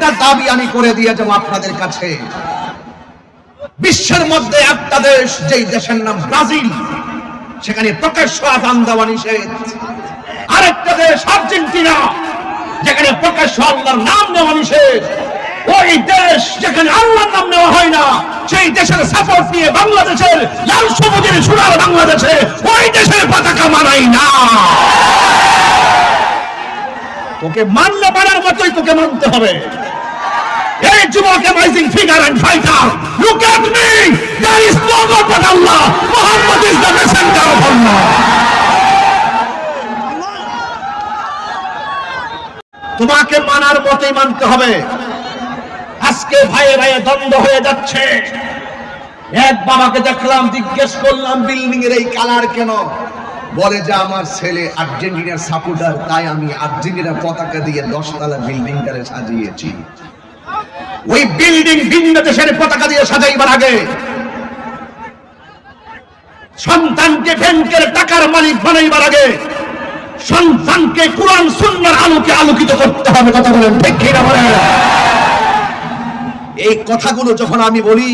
একটা দাবি আমি করে দিয়ে যাব আপনাদের কাছে। বিশ্বের মধ্যে একটা দেশ, যেই দেশের নাম ব্রাজিল, সেখানে প্রকাশ্য আদান দেওয়া নিষেধ। আরেকটা দেশ, আর্জেন্টিনা, যেখানে প্রকাশ্য আল্লাহর নাম নেওয়া নিষেধ। ওই দেশ যেখানে আল্লাহর নাম নেওয়া হয় না, সেই দেশের সাপোর্ট নিয়ে বাংলাদেশের লাল সবুজের সুরার বাংলাদেশে ওই দেশের পতাকা মানাই না। তোকে মানলে মানার মতোই তোকে মানতে হবে। যুবক amazing figure and fighter look at me there is no god but Allah Muhammad is the messenger of Allah তোমাকে মানার মতোই মানতে হবে। আজকে ভাইয়ে ভাইয়ে দ্বন্দ্ব হয়ে যাচ্ছে। এক বাবাকে দেখলাম, জিজ্ঞেস করলাম বিল্ডিং এর এই কালার কেন? বলে, যে আমার ছেলে আর্জেন্টিনার সাপোর্টার তাই আমি আর্জেন্টিনার পতাকা দিয়ে দশতলা বিল্ডিংটারে সাজিয়েছি। ওই বিল্ডিং ভিন্ন দেশের পতাকা দিয়ে সাজাইবার আগে সন্তানকে ব্যাংকের টাকার মালিক বানাইবার আগে সন্তানকে কোরআন সুন্নার আলোকে আলোকিত করতে হবে, কথা বলেন বলেন? এই কথাগুলো যখন আমি বলি,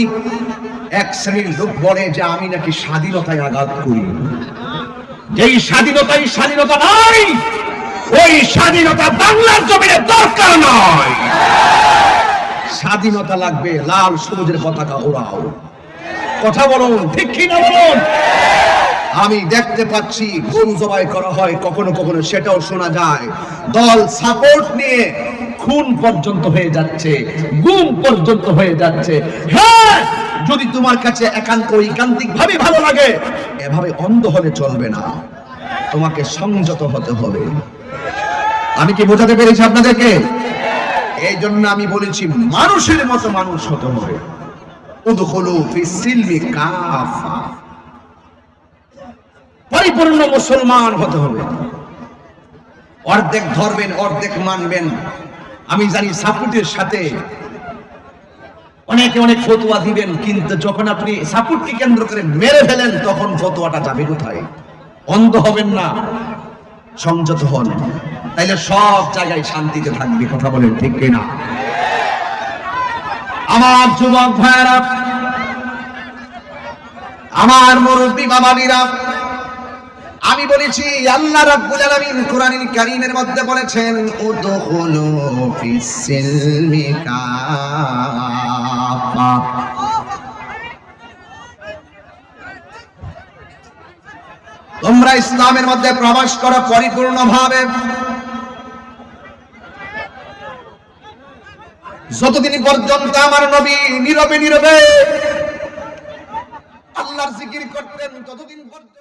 এক শ্রেণির লোক বলে যে আমি নাকি স্বাধীনতায় আঘাত করি। যেই স্বাধীনতাই স্বাধীনতা নয়, ওই স্বাধীনতা বাংলার জমিনে দরকার নয়। স্বাধীনতা লাগবে, লাল সবুজের পতাকা ওরাও কথা বলুন, ঠিক কি না বলুন? আমি দেখতে পাচ্ছি গরু জবাই করা হয়, কখনো কখনো সেটাও শোনা যায়। দল সাপোর্ট নিয়ে খুন পর্যন্ত হয়ে যাচ্ছে, গুম পর্যন্ত হয়ে যাচ্ছে। হ্যাঁ যদি তোমার কাছে একান্ত ঐকান্তিক ভাবে ভালো লাগে, এভাবে অন্ধ হলে চলবে না। তোমাকে সংযত হতে হবে। আমি কি বোঝাতে পেরেছি আপনাদেরকে? এই জন্য আমি বলেছি, মানুষের মতো মানুষ হতে হবে। পরিপূর্ণ মুসলমান হতে হবে। অর্ধেক ধরবেন, অর্ধেক মানবেন। আমি জানি সাপোর্টের সাথে অনেকে অনেক ফতুয়া দিবেন, কিন্তু যখন আপনি সাপোর্টকে কেন্দ্র করে মেরে ফেলেন, তখন ফতুয়াটা যাবে কোথায়? অন্ধ হবেন না। সংযত হন। তাইলে সব জায়গায় শান্তিতে থাকবে, কথা বলেন ঠিক কিনা? আমার যুবক ভাইয়েরা, আমার মুরব্বী বাবালিরা আমি বলেছি, আল্লাহ রাব্বুল আলামিন কোরআনুল কারীমের মধ্যে বলেছেন, উদখুলু ফিস সিলমি কাফা। তোমরা ইসলামের মধ্যে প্রবেশ করো পরিপূর্ণভাবে। যতদিন পর্যন্ত আমার নবী নীরবে নীরবে আল্লাহর জিকির করতেন, ততদিন পর্যন্ত